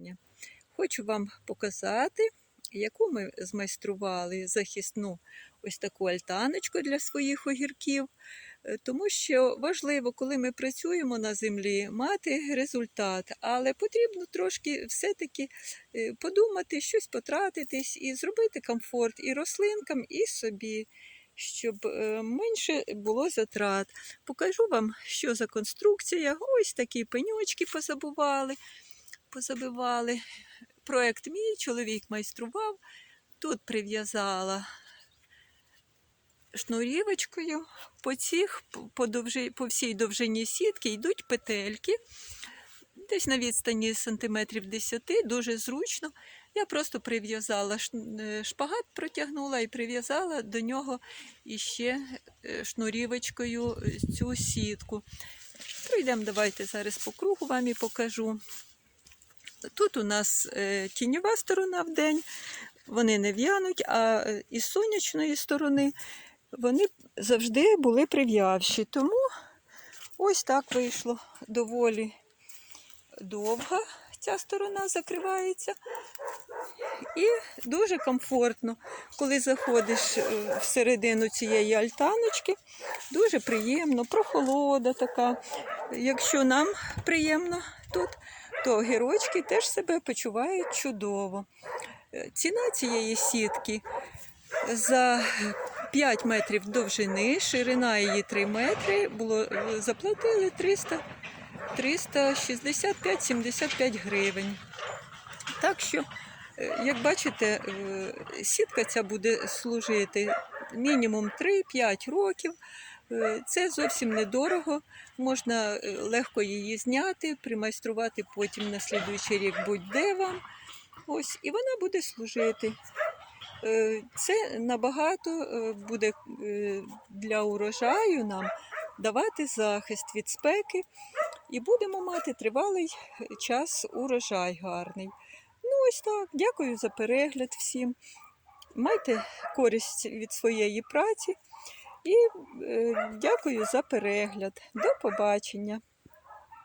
побачення. Хочу вам показати, яку ми змайстрували захисну ось таку альтаночку для своїх огірків. Е, Тому що важливо, коли ми працюємо на землі, мати результат, але потрібно трошки все-таки е, подумати, щось потратитись і зробити комфорт і рослинкам, і собі, щоб е, менше було затрат. Покажу вам, що за конструкція. Ось такі пеньочки позабували, позабивали. Проект мій чоловік майстрував. Тут прив'язала шнурівочкою. По, цих, по, довжи, по всій довжині сітки йдуть петельки. Десь на відстані сантиметрів 10, дуже зручно. Я просто прив'язала е, шпагат, протягнула і прив'язала до нього іще е, шнурівочкою е, цю сітку. Пройдемо, давайте зараз по кругу вам і покажу. Тут у нас е, тіньова сторона в день, вони не в'януть, а е, із сонячної сторони вони завжди були прив'явші. Тому ось так вийшло доволі довга ця сторона закривається. І дуже комфортно, коли заходиш е, всередину цієї альтаночки, дуже приємно, прохолода така. Якщо нам приємно тут, то огірочки теж себе почувають чудово. Е, Ціна цієї сітки за 5 метрів довжини, ширина її 3 метри, було, е, заплатили 300 365-75 гривень. Так що, е, як бачите, сітка ця буде служити мінімум 3-5 років. Е, Це зовсім недорого, можна е, легко її зняти, примайструвати потім на слідуючий рік будь-де вам. Ось, і вона буде служити. Е, Це набагато буде для урожаю нам давати захист від спеки, і будемо мати тривалий час урожай гарний. Ну, ось так. Дякую за перегляд всім. Майте користь від своєї праці і е, дякую за перегляд. До побачення.